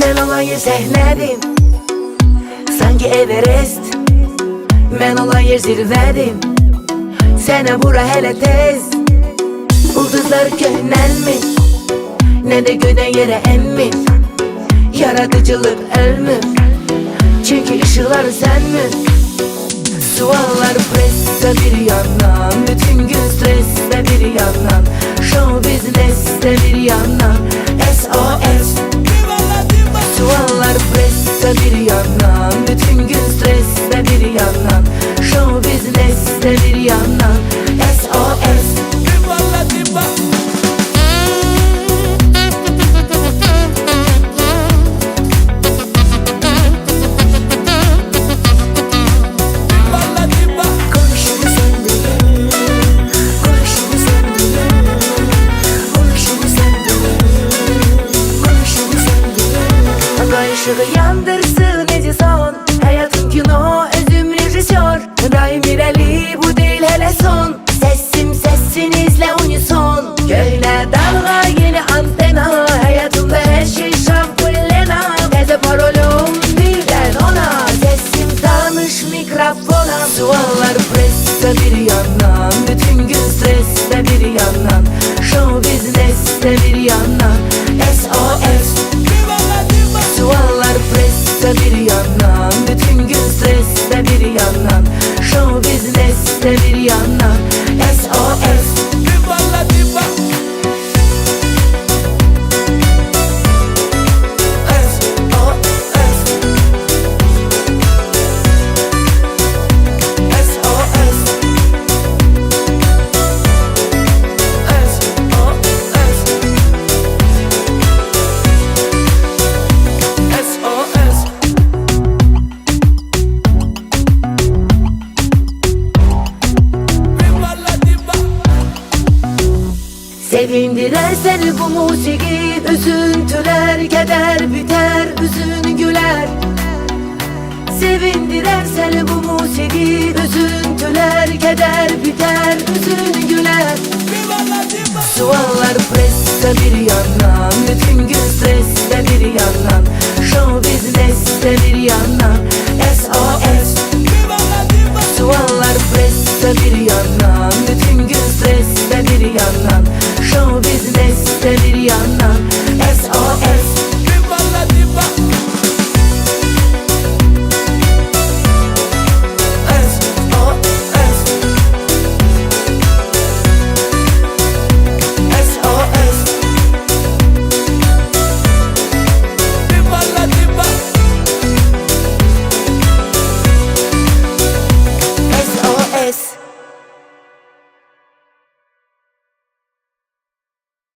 dünyayı sehlədim Sanki Everest. Mən olan yer zirvədim Sənə bura hələ tez. Ulduzlar köhnəlmir Nə də göydən yerə emmir Yaradıcılıq ölmür Çünkü ışıklar sənmir Suallar presse bir yandan Bütün gün streste bir yandan. Show business'te bir yandan dinle Konuşumu sen dinle Ay ışığı yandırsın Edison Hayatım kino özüm rejisör Daim ireli bu değil hele son. Sesim sesinizle unison Göyle dalga yeni antena. Hayatımda her şey şampullena Teze parolum birden ona. Sesim tanış mikrofona. Suallar presse bir yandan. Bütün gün streste bir yandan. Show business'te bir yandan. SOS business'te bir yandan SOS SOS Sevindirer seni bu musiki Üzüntüler keder biter Üzün güler. Sevindirer seni bu musiki Üzüntüler keder biter